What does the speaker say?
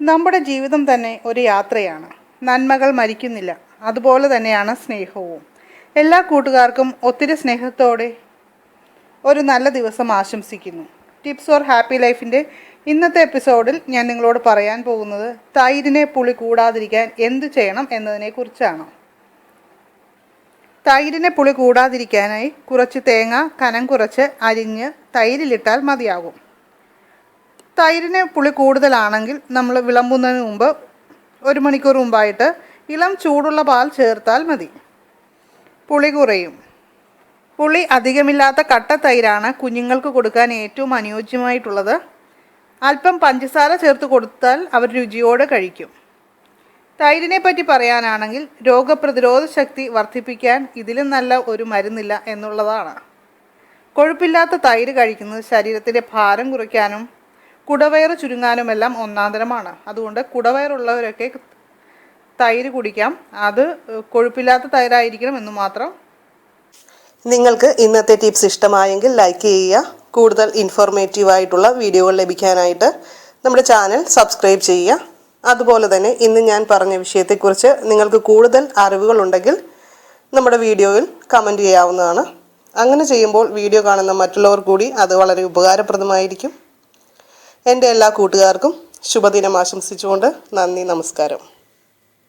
നമ്മുടെ ജീവിതം തന്നെ ഒരു യാത്രയാണ്. നന്മകൾ മരിക്കുന്നില്ല. അതുപോലെ തന്നെയാണ് സ്നേഹവും. എല്ലാ കൂട്ടുകാർക്കും ഒത്തിരി സ്നേഹത്തോടെ ഒരു നല്ല ദിവസം ആശംസിക്കുന്നു. ടിപ്സ് ഓർ ഹാപ്പി ലൈഫിന്റെ ഇന്നത്തെ എപ്പിസോഡിൽ ഞാൻ നിങ്ങളോട് പറയാൻ പോകുന്നത് തൈരിനെ പുളി കൂടാതിരിക്കാൻ എന്ത് ചെയ്യണം എന്നതിനെക്കുറിച്ചാണ്. തൈരിനെ പുളി കൂടാതിരിക്കാനായി കുറച്ച് തേങ്ങ കനം കുറച്ച് അരിഞ്ഞ് തൈരിലിട്ടാൽ മതിയാകും. തൈരിന് പുളി കൂടുതലാണെങ്കിൽ നമ്മൾ വിളമ്പുന്നതിന് മുമ്പ് ഒരു മണിക്കൂർ മുമ്പായിട്ട് ഇളം ചൂടുള്ള പാൽ ചേർത്താൽ മതി. പുളി കുറയും. പുളി അധികമില്ലാത്ത കട്ട തൈരാണ് കുഞ്ഞുങ്ങൾക്ക് കൊടുക്കാൻ ഏറ്റവും അനുയോജ്യമായിട്ടുള്ളത്. അല്പം പഞ്ചസാര ചേർത്ത് കൊടുത്താൽ അവർ രുചിയോടെ കഴിക്കും. തൈരിനെ പറ്റി പറയാനാണെങ്കിൽ രോഗപ്രതിരോധ ശക്തി വർദ്ധിപ്പിക്കാൻ ഇതിലും നല്ല ഒരു മരുന്നില്ല എന്നുള്ളതാണ്. കൊഴുപ്പില്ലാത്ത തൈര് കഴിക്കുന്നത് ശരീരത്തിന്റെ ഭാരം കുറയ്ക്കാനും കുടവയറ് ചുരുങ്ങാനുമെല്ലാം ഒന്നാന്തരമാണ്. അതുകൊണ്ട് കുടവയറുള്ളവരൊക്കെ തൈര് കുടിക്കാം. അത് കൊഴുപ്പില്ലാത്ത തൈരായിരിക്കണം എന്ന് മാത്രം. നിങ്ങൾക്ക് ഇന്നത്തെ ടിപ്സ് ഇഷ്ടമായെങ്കിൽ ലൈക്ക് ചെയ്യുക. കൂടുതൽ ഇൻഫോർമേറ്റീവ് ആയിട്ടുള്ള വീഡിയോകൾ ലഭിക്കാനായിട്ട് നമ്മുടെ ചാനൽ സബ്സ്ക്രൈബ് ചെയ്യുക. അതുപോലെ തന്നെ ഇന്ന് ഞാൻ പറഞ്ഞ വിഷയത്തെക്കുറിച്ച് നിങ്ങൾക്ക് കൂടുതൽ അറിവുകളുണ്ടെങ്കിൽ നമ്മുടെ വീഡിയോയിൽ കമന്റ് ചെയ്യാവുന്നതാണ്. അങ്ങനെ ചെയ്യുമ്പോൾ വീഡിയോ കാണുന്ന മറ്റുള്ളവർ കൂടി അത് വളരെ ഉപകാരപ്രദമായിരിക്കും. എന്റെ എല്ലാ കൂട്ടുകാർക്കും ശുഭദിനം ആശംസിച്ചുകൊണ്ട് നന്ദി നമസ്കാരം.